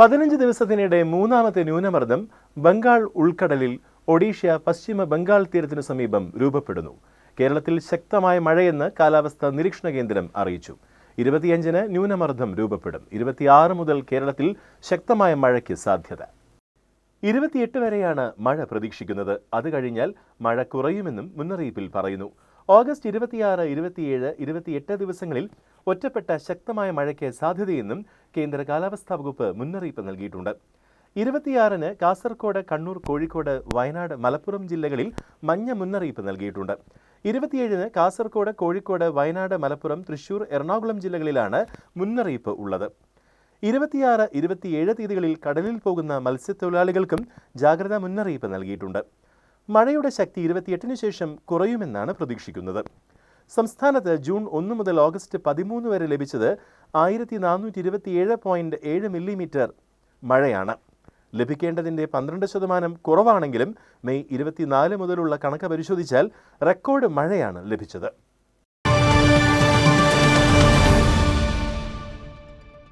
പതിനഞ്ച് ദിവസത്തിനിടെ മൂന്നാമത്തെ ന്യൂനമർദ്ദം ബംഗാൾ ഉൾക്കടലിൽ ഒഡീഷ പശ്ചിമ ബംഗാൾ തീരത്തിനു സമീപം രൂപപ്പെടുന്നു. കേരളത്തിൽ ശക്തമായ മഴയെന്ന് കാലാവസ്ഥാ നിരീക്ഷണ കേന്ദ്രം അറിയിച്ചു. ഇരുപത്തിയഞ്ചിന് ന്യൂനമർദ്ദം രൂപപ്പെടും. ഇരുപത്തിയാറ് മുതൽ കേരളത്തിൽ ശക്തമായ മഴയ്ക്ക് സാധ്യത. ഇരുപത്തിയെട്ട് വരെയാണ് മഴ പ്രതീക്ഷിക്കുന്നത്. അത് കഴിഞ്ഞാൽ മഴ കുറയുമെന്നും മുന്നറിയിപ്പിൽ പറയുന്നു. ഓഗസ്റ്റ് ഇരുപത്തിയാറ് ഇരുപത്തിയേഴ് ഇരുപത്തിയെട്ട് ദിവസങ്ങളിൽ ഒറ്റപ്പെട്ട ശക്തമായ മഴയ്ക്ക് സാധ്യതയെന്നും കേന്ദ്ര കാലാവസ്ഥാ വകുപ്പ് മുന്നറിയിപ്പ് നൽകിയിട്ടുണ്ട്. ഇരുപത്തിയാറിന് കാസർകോട് കണ്ണൂർ കോഴിക്കോട് വയനാട് മലപ്പുറം ജില്ലകളിൽ മഞ്ഞ മുന്നറിയിപ്പ് നൽകിയിട്ടുണ്ട്. ഇരുപത്തിയേഴിന് കാസർകോട് കോഴിക്കോട് വയനാട് മലപ്പുറം തൃശൂർ എറണാകുളം ജില്ലകളിലാണ് മുന്നറിയിപ്പ് ഉള്ളത്. ഇരുപത്തിയാറ് ഇരുപത്തിയേഴ് തീയതികളിൽ കടലിൽ പോകുന്ന മത്സ്യത്തൊഴിലാളികൾക്കും ജാഗ്രതാ മുന്നറിയിപ്പ് നൽകിയിട്ടുണ്ട്. മഴയുടെ ശക്തി ഇരുപത്തിയെട്ടിന് ശേഷം കുറയുമെന്നാണ് പ്രതീക്ഷിക്കുന്നത്. സംസ്ഥാനത്ത് ജൂൺ ഒന്ന് മുതൽ ഓഗസ്റ്റ് പതിമൂന്ന് വരെ ലഭിച്ചത് ആയിരത്തി നാനൂറ്റി ഇരുപത്തിയേഴ് പോയിന്റ് ഏഴ് മില്ലിമീറ്റർ മഴയാണ്. ലഭിക്കേണ്ടതിന്റെ പന്ത്രണ്ട് ശതമാനം കുറവാണെങ്കിലും മെയ് ഇരുപത്തിനാല് മുതലുള്ള കണക്ക് പരിശോധിച്ചാൽ റെക്കോർഡ് മഴയാണ് ലഭിച്ചത്.